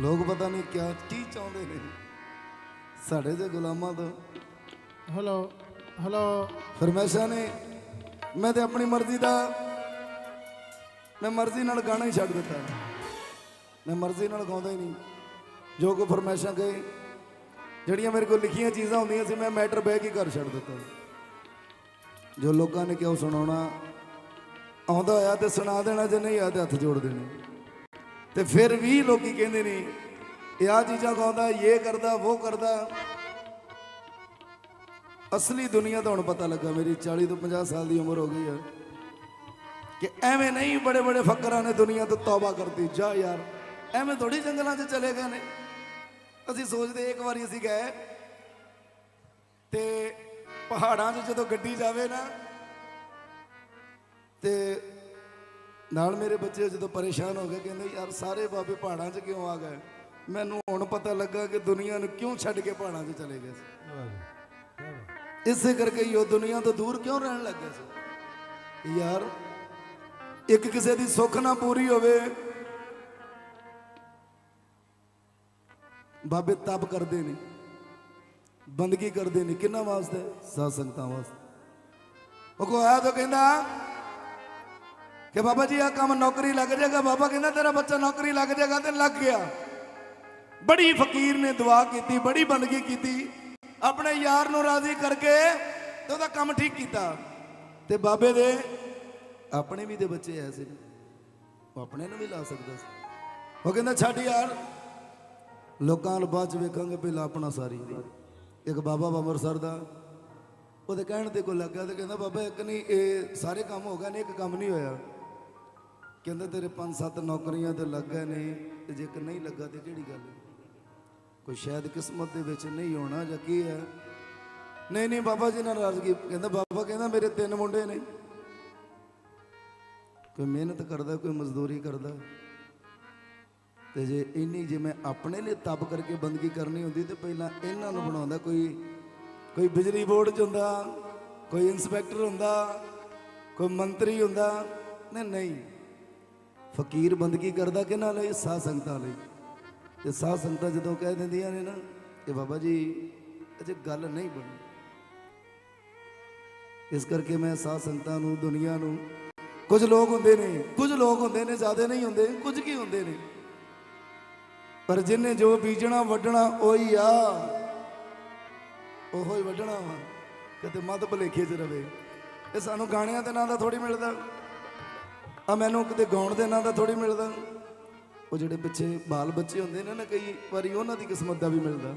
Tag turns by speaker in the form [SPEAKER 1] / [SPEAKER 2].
[SPEAKER 1] ਲੋਕ ਪਤਾ ਨਹੀਂ ਕਿਆ ਕੀ ਚਾਹੁੰਦੇ ਨੇ। ਸਾਡੇ ਜੇ ਗੁਲਾਮਾਂ ਤੋਂ।
[SPEAKER 2] ਹੈਲੋ ਹੈਲੋ
[SPEAKER 1] ਫਰਮੈਸ਼ਾਂ ਨੇ ਮੈਂ ਤੇ ਆਪਣੀ ਮਰਜ਼ੀ ਦਾ ਮੈਂ ਮਰਜ਼ੀ ਨਾਲ ਗਾਣਾ ਹੀ ਛੱਡ ਦਿੱਤਾ। ਮੈਂ ਮਰਜ਼ੀ ਨਾਲ ਗਾਉਂਦਾ ਹੀ ਨਹੀਂ। ਜੋ ਕੋ ਫਰਮੈਸ਼ਾਂ ਗਏ ਜਿਹੜੀਆਂ ਮੇਰੇ ਕੋਲ ਲਿਖੀਆਂ ਚੀਜ਼ਾਂ ਹੁੰਦੀਆਂ ਸੀ ਮੈਂ ਮੈਟਰ ਬਹਿ ਕੇ ਘਰ ਛੱਡ ਦਿੱਤਾ। ਜੋ ਲੋਕਾਂ ਨੇ ਕਿਉਂ ਸੁਣਾਉਣਾ ਆਉਂਦਾ ਹੋਇਆ ਤੇ ਸੁਣਾ ਦੇਣਾ ਜੇ ਨਹੀਂ ਆ ਤੇ ਹੱਥ ਜੋੜ ਦੇਣੇ। ਤੇ ਫਿਰ ਵੀ ਲੋਕੀ ਕਹਿੰਦੇ ਨੇ, ਇਹ ਆ ਚੀਜ਼ਾਂ ਗਾਉਂਦਾ, ਇਹ ਕਰਦਾ, ਉਹ ਕਰਦਾ। ਅਸਲੀ ਦੁਨੀਆ ਤਾਂ ਹੁਣ ਪਤਾ ਲੱਗਾ, ਮੇਰੀ 40 ਤੋਂ 50 ਸਾਲ ਦੀ ਉਮਰ ਹੋ ਗਈ ਹੈ ਕਿ ਐਵੇਂ ਨਹੀਂ ਬੜੇ ਬੜੇ ਫਕਰਾਂ ਨੇ ਦੁਨੀਆ ਤੋਂ ਤੌਬਾ ਕਰਤੀ। ਜਾ ਯਾਰ, ਐਵੇਂ ਥੋੜੀ ਜੰਗਲਾਂ 'ਚ ਚਲੇ ਗਏ ਨੇ। ਅਸੀਂ ਸੋਚਦੇ ਇੱਕ ਵਾਰੀ ਅਸੀਂ ਗਏ, ਤੇ ਪਹਾੜਾਂ 'ਚ ਜਦੋਂ ਗੱਡੀ ਜਾਵੇ ਨਾ, ਤੇ ਨਾਲ ਮੇਰੇ ਬੱਚੇ ਜਦੋਂ ਪਰੇਸ਼ਾਨ ਹੋ ਗਏ, ਕਹਿੰਦੇ, ਯਾਰ, ਸਾਰੇ ਬਾਬੇ ਪਹਾੜਾਂ 'ਚ ਕਿਉਂ ਆ ਗਏ? ਮੈਨੂੰ ਹੁਣ ਪਤਾ ਲੱਗਾ ਕਿ ਦੁਨੀਆ ਨੂੰ ਕਿਉਂ ਛੱਡ ਕੇ ਪਹਾੜਾਂ 'ਚ ਚਲੇ ਗਏ ਸੀ। ਇਸੇ ਕਰਕੇ ਹੀ ਉਹ ਦੁਨੀਆ ਤੋਂ ਦੂਰ ਕਿਉਂ ਰਹਿਣ ਲੱਗੇ ਸੀ? ਯਾਰ, ਇੱਕ ਕਿਸੇ ਦੀ ਸੁੱਖ ਨਾ ਪੂਰੀ ਹੋਵੇ, ਬਾਬੇ ਤਪ ਕਰਦੇ ਨੇ, ਬੰਦਗੀ ਕਰਦੇ ਨੇ। ਕਿੰਨਾ ਵਾਸਤੇ? ਸਾਧ ਸੰਗਤਾਂ ਵਾਸਤੇ। ਉਹ ਕੋ ਆਇਆ ਤਾਂ ਕਹਿੰਦਾ ਕਿ ਬਾਬਾ ਜੀ ਆ ਕੰਮ ਨੌਕਰੀ ਲੱਗ ਜਾਏਗਾ। ਬਾਬਾ ਕਹਿੰਦਾ, ਤੇਰਾ ਬੱਚਾ ਨੌਕਰੀ ਲੱਗ ਜਾਏਗਾ ਤੇ ਲੱਗ ਗਿਆ। ਬੜੀ ਫਕੀਰ ਨੇ ਦੁਆ ਕੀਤੀ, ਬੜੀ ਬੰਦਗੀ ਕੀਤੀ। ਆਪਣੇ ਯਾਰ ਨੂੰ ਰਾਜ਼ੀ ਕਰਕੇ ਤੇ ਉਹਦਾ ਕੰਮ ਠੀਕ ਕੀਤਾ। ਤੇ ਬਾਬੇ ਦੇ ਆਪਣੇ ਵੀ ਦੇ ਬੱਚੇ ਐਸੇ ਨੇ ਉਹ ਆਪਣੇ ਨੂੰ ਵੀ ਲਾ ਸਕਦਾ ਸੀ। ਉਹ ਕਹਿੰਦਾ, ਛੱਡ ਯਾਰ, ਲੋਕਾਂ ਨੂੰ ਬਾਅਦ ਚ ਵੇਖਾਂਗੇ, ਪਹਿਲਾਂ ਆਪਣਾ ਸਾਰੀ ਇੱਕ ਬਾਬਾ ਅੰਮ੍ਰਿਤਸਰ ਦਾ, ਉਹਦੇ ਕਹਿਣ ਤੇ ਕੋ ਲੱਗਾ ਤੇ ਕਹਿੰਦਾ, ਬਾਬਾ ਇੱਕ ਨਹੀਂ, ਇਹ ਸਾਰੇ ਕੰਮ ਹੋ ਗਏ ਨੇ, ਇੱਕ ਕੰਮ ਨਹੀਂ ਹੋਇਆ। ਕਹਿੰਦਾ ਤੇਰੇ ਪੰਜ ਸੱਤ ਨੌਕਰੀਆਂ ਤੇ ਲੱਗੇ ਨੇ ਤੇ ਜੇਕਰ ਨਹੀਂ ਲੱਗਾ ਤੇ ਕਿਹੜੀ ਗੱਲ? ਕੋਈ ਸ਼ਾਇਦ ਕਿਸਮਤ ਦੇ ਵਿੱਚ ਨਹੀਂ ਹੋਣਾ ਜਾਂ ਕੀ ਹੈ? ਨਹੀਂ ਨਹੀਂ, ਬਾਬਾ ਜੀ ਨਾਲ ਰਾਜਗੀ ਕਹਿੰਦਾ, ਬਾਬਾ ਕਹਿੰਦਾ ਮੇਰੇ ਤਿੰਨ ਮੁੰਡੇ ਨੇ। ਕੋਈ ਮਿਹਨਤ ਕਰਦਾ, ਕੋਈ ਮਜ਼ਦੂਰੀ ਕਰਦਾ। ਤੇ ਜੇ ਇੰਨੀ ਜੇ ਮੈਂ ਆਪਣੇ ਲਈ ਤਪ ਕਰਕੇ ਬੰਦਗੀ ਕਰਨੀ ਹੁੰਦੀ ਤੇ ਪਹਿਲਾਂ ਇਹਨਾਂ ਨੂੰ ਬਣਾਉਂਦਾ ਕੋਈ ਕੋਈ ਬਿਜਲੀ ਬੋਰਡ 'ਚ ਹੁੰਦਾ, ਕੋਈ ਇਨਸਪੈਕਟਰ ਹੁੰਦਾ, ਕੋਈ ਮੰਤਰੀ ਹੁੰਦਾ। ਨਹੀਂ ਨਹੀਂ। ਫਕੀਰ ਬੰਦਗੀ ਕਰਦਾ ਕਿਹਨਾਂ ਲਈ ਸਾਧ ਸੰਗਤਾਂ ਲਈ? ਤੇ ਸਾਧ ਸੰਗਤਾਂ ਜਦੋਂ ਕਹਿ ਦਿੰਦੀਆਂ ਨੇ ਨਾ ਕਿ ਬਾਬਾ ਜੀ, ਅਜੇ ਗੱਲ ਨਹੀਂ ਬਣੀ। ਇਸ ਕਰਕੇ ਮੈਂ ਸਾਧ ਸੰਗਤਾਂ ਨੂੰ, ਦੁਨੀਆ ਨੂੰ, ਕੁਝ ਲੋਕ ਹੁੰਦੇ ਨੇ, ਕੁਝ ਲੋਕ ਹੁੰਦੇ ਨੇ, ਜ਼ਿਆਦਾ ਨਹੀਂ ਹੁੰਦੇ, ਕੁਝ ਕੀ ਹੁੰਦੇ ਨੇ। ਪਰ ਜਿਨੇ ਜੋ ਬੀਜਣਾ, ਵੱਢਣਾ, ਉਹੀ ਆ। ਉਹੋ ਹੀ ਵੱਢਣਾ ਵਾ, ਕਿਤੇ ਮੱਧ ਭਲੇਖੇ 'ਚ ਰਵੇ। ਇਹ ਸਾਨੂੰ ਗਾਣਿਆਂ ਦੇ ਨਾਂ ਦਾ ਥੋੜੀ ਮਿਲਦਾ। ਆ ਮੈਨੂੰ ਕਿਤੇ ਗਾਉਣ ਦੇ ਨਾਂ ਦਾ ਥੋੜੀ ਮਿਲਦਾ। ਉਹ ਜਿਹੜੇ ਪਿੱਛੇ ਬਾਲ ਬੱਚੇ ਹੁੰਦੇ ਨੇ ਨਾ ਕਈ ਵਾਰੀ ਉਹਨਾਂ ਦੀ ਕਿਸਮਤ ਦਾ ਵੀ ਮਿਲਦਾ।